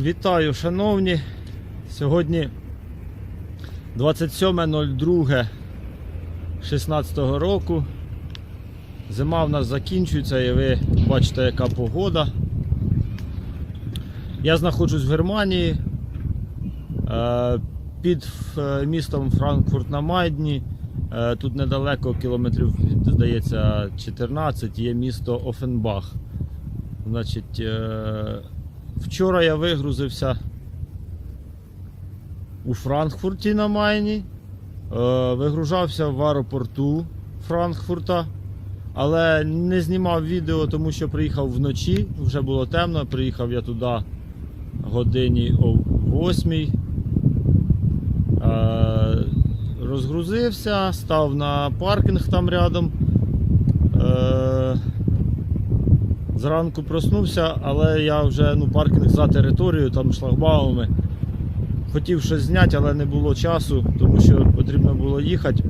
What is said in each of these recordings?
Вітаю, шановні. Сьогодні 27.02.16 року. Зима в нас закінчується і ви бачите, яка погода. Я знаходжусь в Германії е, під е, містом Франкфурт на Майдні. Е, Тут недалеко, кілометрів, здається, 14, є місто Офенбах. Значить, вчора я вигрузився у Франкфурті на Майні. Е, Вигружався в аеропорту Франкфурта, але не знімав відео, тому що приїхав вночі, вже було темно. Приїхав я туди годині о 8. Е, Розгрузився, став на паркінг там рядом. Зранку проснувся, але я вже ну, паркінг за територією, там шлагбаумами. Хотів щось зняти, але не було часу, тому що потрібно було їхати.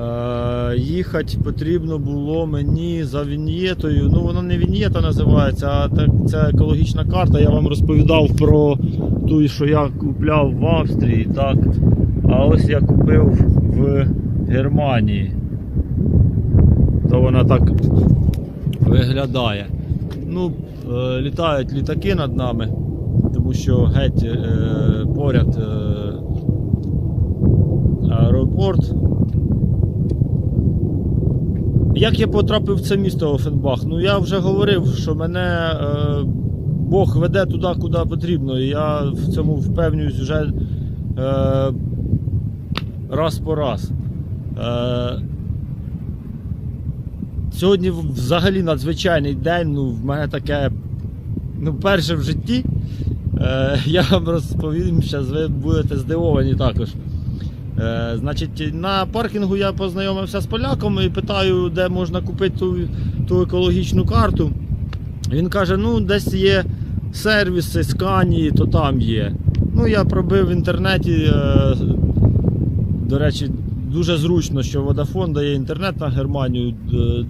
Е, їхати потрібно було мені за віньєтою. Ну, вона не віньєта називається, а так, це екологічна карта. Я вам розповідав про ту, що я купляв в Австрії. Так. А ось я купив в Германії. То вона так виглядає. Ну, е, літають літаки над нами, тому що геть е, поряд е, аеропорт. Як я потрапив в це місто Офенбах? Ну я вже говорив, що мене Бог веде туди, куди потрібно. І я в цьому впевнююсь вже раз по раз. Сьогодні взагалі надзвичайний день. Ну, в мене таке ну, перше в житті. Е, я вам розповім, зараз ви будете здивовані також. Е, значить, на паркінгу я познайомився з поляком і питаю, де можна купити ту, ту екологічну карту. Він каже: ну, десь є сервіси, скані, то там є. Ну, я пробив в інтернеті. Е, до речі, дуже зручно, що Vodafone дає інтернет на Германію.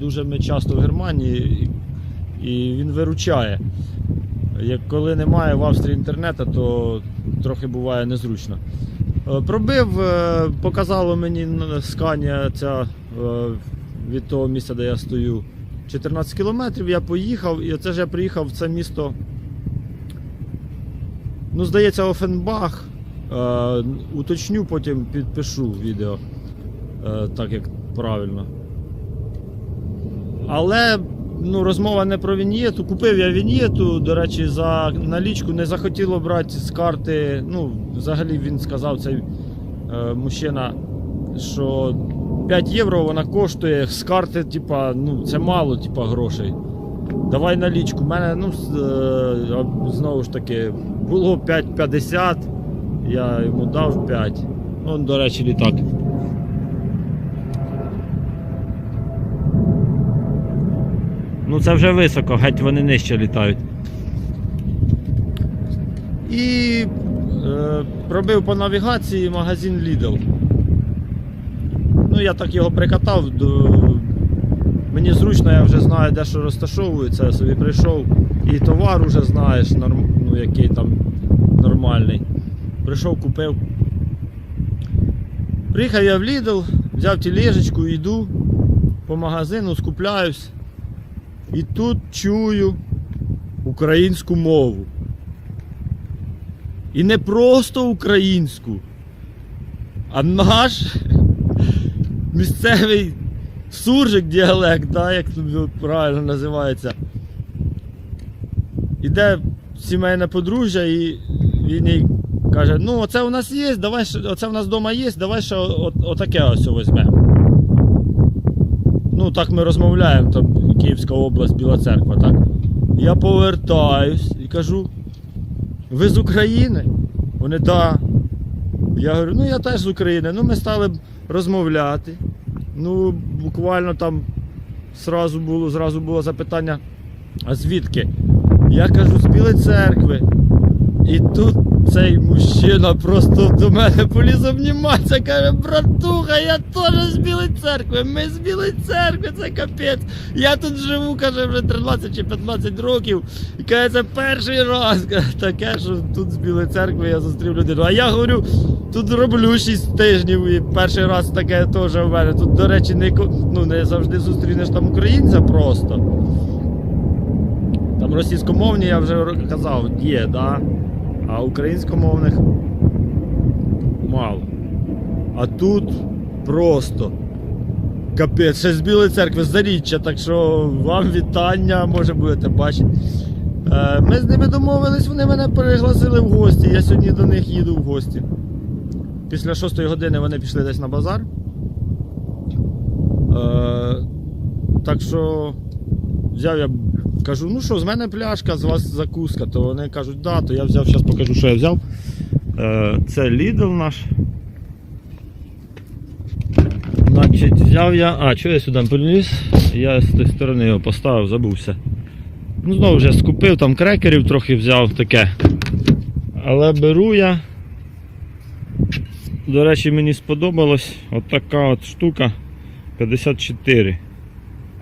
Дуже ми часто в Германії і він виручає. Як коли немає в Австрії інтернету, то трохи буває незручно. Е, Пробив, е, показало мені сканія ця е, від того місця, де я стою. 14 кілометрів я поїхав, і оце ж я приїхав в це місто. Ну, здається, Офенбах. Уточню, потім підпишу відео. Е, так як правильно. Але ну, розмова не про віньєту. Купив я віньєту, до речі, за налічку не захотіло брати з карти. Ну, взагалі він сказав цей е, мужчина, що 5 євро вона коштує з карти, типа, ну, це мало типа, грошей. Давай налічку. У мене, ну, е, знову ж таки, було 5,50, я йому дав 5. Ну, до речі, літак. Це вже високо, геть вони нижче літають. І е, пробив по навігації магазин Lidl. Ну, я так його прикатав. До... Мені зручно, я вже знаю, де що розташовується, я собі прийшов і товар вже знаєш, норм... ну, який там нормальний. Прийшов, купив. Приїхав я в Lidl, взяв тележечку, йду по магазину, скупляюсь. І тут чую українську мову. І не просто українську, а наш місцевий суржик діалект, да, як тут правильно називається. Іде сімейне подружжя і він їй каже, ну оце у нас є, давай, оце у нас вдома є, давай ще от, отаке ось візьмемо. Так ми розмовляємо, там Київська область, Біла церква, так? Я повертаюсь і кажу, ви з України? Вони так. Я говорю, ну я теж з України. Ну, ми стали розмовляти. Ну, буквально там зразу було, зразу було запитання, а звідки? Я кажу, з Білої церкви. І тут цей мужчина просто до мене поліз обніматися, каже, братуха, я теж з Білої церкви, ми з Білої церкви, це капець. Я тут живу, каже, вже 13 чи 15 років. І каже, це перший раз каже, таке, що тут з Білої церкви я зустрів людину. А я говорю, тут роблю 6 тижнів і перший раз таке теж у мене. Тут, до речі, не, ну, не завжди зустрінеш там українця просто. Там російськомовні, я вже казав, є, да? А українськомовних мало. А тут просто капець, ще з Білої церкви заріччя, так що вам вітання, може будете бачити. Е, Ми з ними домовились, вони мене пригласили в гості. Я сьогодні до них їду в гості. Після 6 години вони пішли десь на базар. Е, так що взяв я, кажу, ну що, з мене пляшка, з вас закуска, то вони кажуть, да, то я взяв, зараз покажу, що я взяв. Е, це Lidl наш. Значить, взяв я. А, що я сюди приніс? Я з тієї сторони його поставив, забувся. Ну, знову вже скупив, там крекерів трохи взяв таке. Але беру я. До речі, мені сподобалась отака от штука 54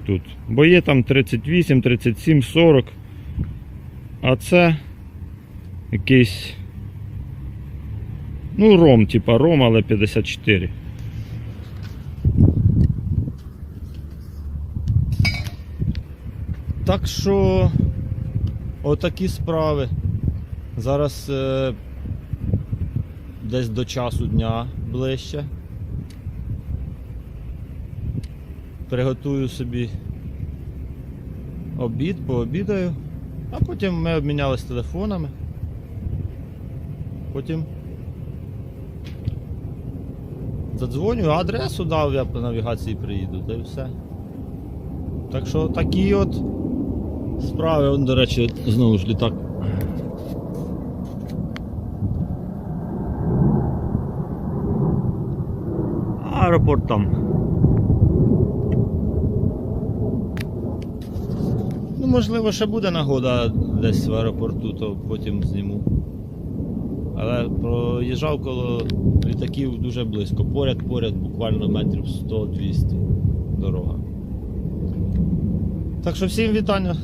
тут. Бо є там 38, 37, 40. А це якийсь. Ну, ром, типа ром, але 54. Так що отакі справи. Зараз е, десь до часу дня ближче. Приготую собі обід, пообідаю, а потім ми обмінялись телефонами. Потім задзвоню, адресу дав, я по навігації приїду, та й все. Так що такі от справи, он, до речі, знову ж літак. Аеропорт там. Можливо, ще буде нагода десь в аеропорту, то потім зніму. Але проїжджав коло літаків дуже близько. Поряд, поряд, буквально метрів 100-200 дорога. Так що всім вітання.